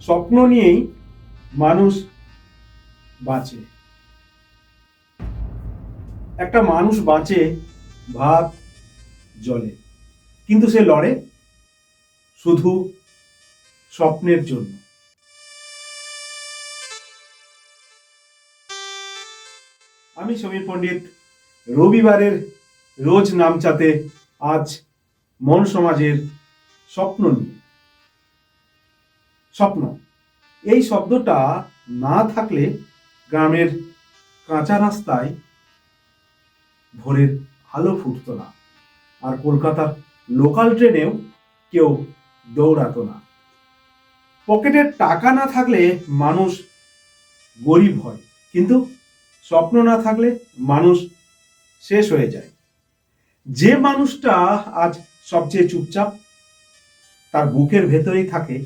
স্বপ্ন নিয়েই মানুষ বাঁচে। একটা মানুষ বাঁচে, ভাত জলে। কিন্তু সে লড়ে শুধু স্বপ্নের জন্য। আমি সমীর পণ্ডিত, রবিবারের রোজ নামচাতে আজ মন সমাজের স্বপ্ন নিয়ে। স্বপ্ন। এই শব্দটা না থাকলে গ্রামের কাঁচা রাস্তায় ভোরের আলো ফুটতো না আর কলকাতার লোকাল ট্রেনেও কেউ দৌড়াতো না। পকেটে টাকা না থাকলে মানুষ গরিব হয়, কিন্তু স্বপ্ন না থাকলে মানুষ শেষ হয়ে যায়। যে মানুষটা আজ সবচেয়ে চুপচাপ, তার বুকের ভেতরেই থাকে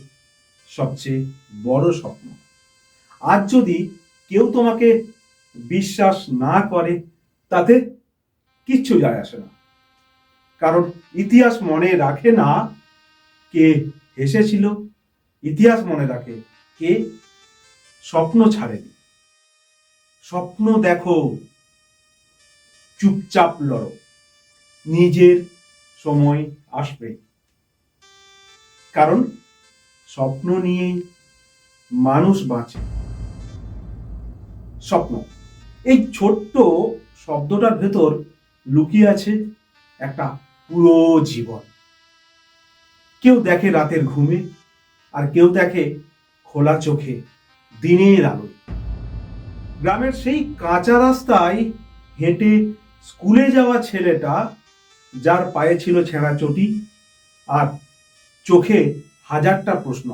সবচেয়ে বড় স্বপ্ন। আজ যদি কেউ তোমাকে বিশ্বাস না করে, তাতে কিচ্ছু যায় আসে না। কারণ ইতিহাস মনে রাখে না কে হেসেছিল, ইতিহাস মনে রাখে কে স্বপ্ন ছাড়েনি। স্বপ্ন দেখো, চুপচাপ লড়ো, নিজের সময় আসবে। কারণ স্বপ্ন নিয়েই মানুষ বাঁচে। স্বপ্ন। এই ছোট্ট শব্দটার ভেতর লুকিয়ে আছে একটা পুরো জীবন। কেউ দেখে রাতের ঘুমে, আর কেউ দেখে খোলা চোখে দিনের আলোয় গ্রামের সেই কাঁচা রাস্তায় হেঁটে স্কুলে যাওয়া ছেলেটা, যার পায়ে ছিল ছেঁড়া চটি আর চোখে হাজারটা প্রশ্ন।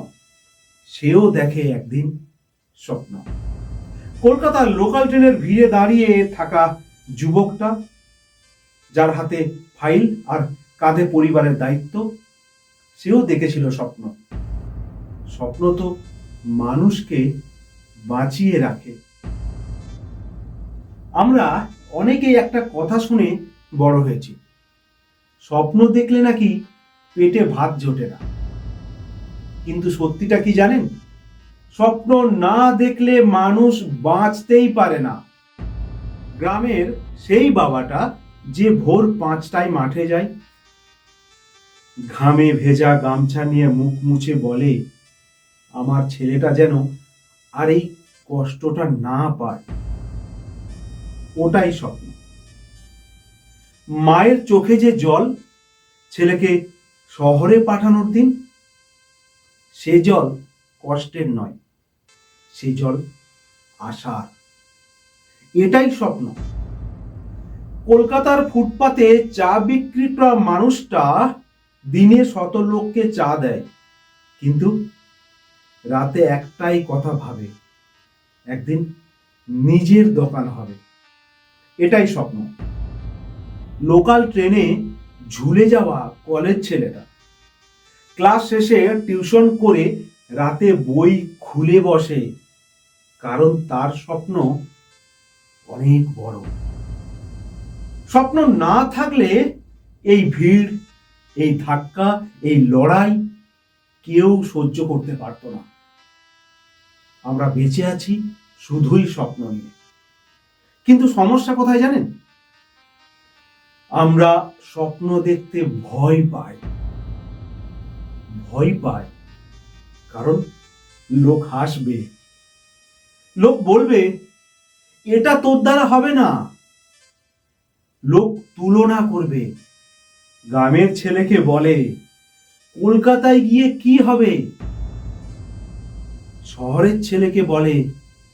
সেও দেখে একদিন স্বপ্ন। কলকাতার লোকাল ট্রেনের ভিড়ে দাঁড়িয়ে থাকা যুবকটা, যার হাতে ফাইল আর কাঁধে পরিবারের দায়িত্ব, সেও দেখেছিল স্বপ্ন। স্বপ্ন তো মানুষকে বাঁচিয়ে রাখে। আমরা অনেকেই একটা কথা শুনে বড় হয়েছি। স্বপ্ন দেখলে নাকি পেটে ভাত জোটে না। কিন্তু সত্যিটা কি জানেন? স্বপ্ন না দেখলে মানুষ বাঁচতেই পারে না। গ্রামের সেই বাবাটা যে ভোর পাঁচটায় মাঠে যায়, ঘামে ভেজা গামছা নিয়ে মুখ মুছে বলে, আমার ছেলেটা যেন আর এই কষ্টটা না পায়। ওটাই স্বপ্ন। মায়ের চোখে যে জল, ছেলেকে শহরে পাঠানোর দিন সে জল কষ্টের নয়, সে জল আশার। এটাই স্বপ্ন। কলকাতার ফুটপাতে চা বিক্রি করা মানুষটা দিনে শত লোককে চা দেয়, কিন্তু রাতে একটাই কথা ভাবে, একদিন নিজের দোকান হবে। এটাই স্বপ্ন। লোকাল ট্রেনে ঝুলে যাওয়া কলেজ ছেলেটা। ক্লাস শেষে টিউশন করে রাতে বই খুলে বসে, কারণ তার স্বপ্ন অনেক বড়। স্বপ্ন না থাকলে এই ভিড়, এই ধাক্কা, এই লড়াই কেউ সহ্য করতে পারতো না। আমরা বেঁচে আছি শুধুই স্বপ্ন নিয়ে। কিন্তু সমস্যা কোথায় জানেন? আমরা স্বপ্ন দেখতে ভয় পাই। ভয় পাই কারণ লোক হাসবে। লোক বলবে, এটা তোর দ্বারা হবে না। লোক তুলনা করবে। গ্রামের ছেলেকে বলে, কলকাতায় গিয়ে কি হবে? শহরের ছেলেকে বলে,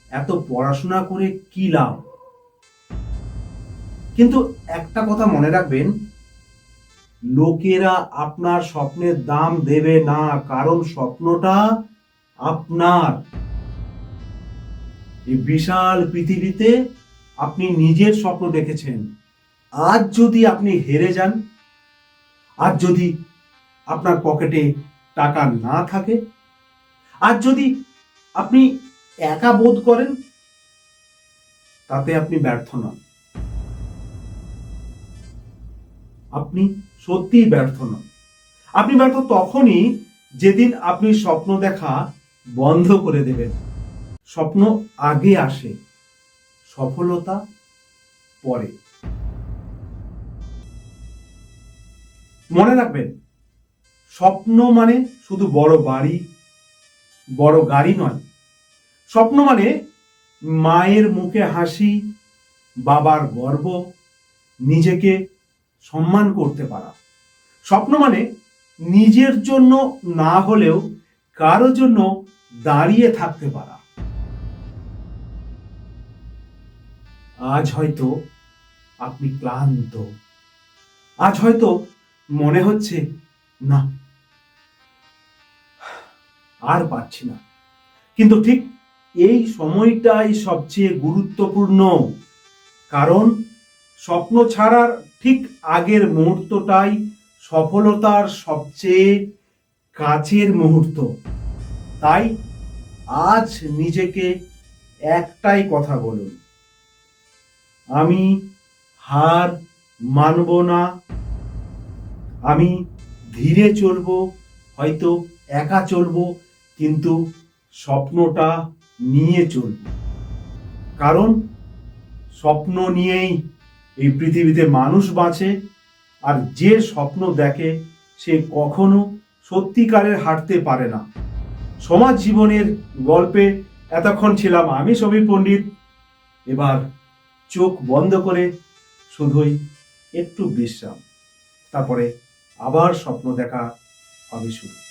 এত পড়াশোনা করে কি লাভ? কিন্তু একটা কথা মনে রাখবেন লোকেরা আপনার স্বপ্নের দাম দেবে না, কারণ স্বপ্নটা আপনার। এই বিশাল পৃথিবীতে আপনি নিজের স্বপ্ন দেখেছেন। আজ যদি আপনি হেরে যান, আজ যদি আপনার পকেটে টাকা না থাকে, আজ যদি আপনি একা বোধ করেন, তাতে আপনি ব্যর্থ নন। আপনি সত্যিই ব্যর্থ নন। আপনি ব্যর্থ তখনই যেদিন আপনি স্বপ্ন দেখা বন্ধ করে দেবেন। স্বপ্ন আগে আসে, সফলতা পরে। মনে রাখবেন, স্বপ্ন মানে শুধু বড় বাড়ি, বড় গাড়ি নয়। স্বপ্ন মানে মায়ের মুখে হাসি, বাবার গর্ব, নিজেকে সম্মান করতে পারা। স্বপ্ন মানে নিজের জন্য না হলেও কারও জন্য দাঁড়িয়ে থাকতে পারা। আজ হয়তো আপনি ক্লান্ত। আজ হয়তো মনে হচ্ছে, না, আর পারছি না। কিন্তু ঠিক এই সময়টাই সবচেয়ে গুরুত্বপূর্ণ। কারণ স্বপ্ন ছাড়ার ঠিক আগের মুহূর্তটাই সফলতার সবচেয়ে কাছের মুহূর্ত। তাই আজ নিজেকে একটাই কথা বলুন। আমি হার মানব না। আমি ধীরে চলবো, হয়তো একা চলবো, কিন্তু স্বপ্নটা নিয়ে চলব। কারণ স্বপ্ন নিয়েই এই পৃথিবীতে মানুষ বাঁচে আর যে স্বপ্ন দেখে সে কখনো সত্যিকারের হাঁটতে পারে না। সমাজ জীবনের গল্পে এতক্ষণ ছিলাম আমি সমীর পণ্ডিত। এবার চোখ বন্ধ করে শুধুই একটু বিশ্রাম, তারপরে আবার স্বপ্ন দেখা হবে শুরু।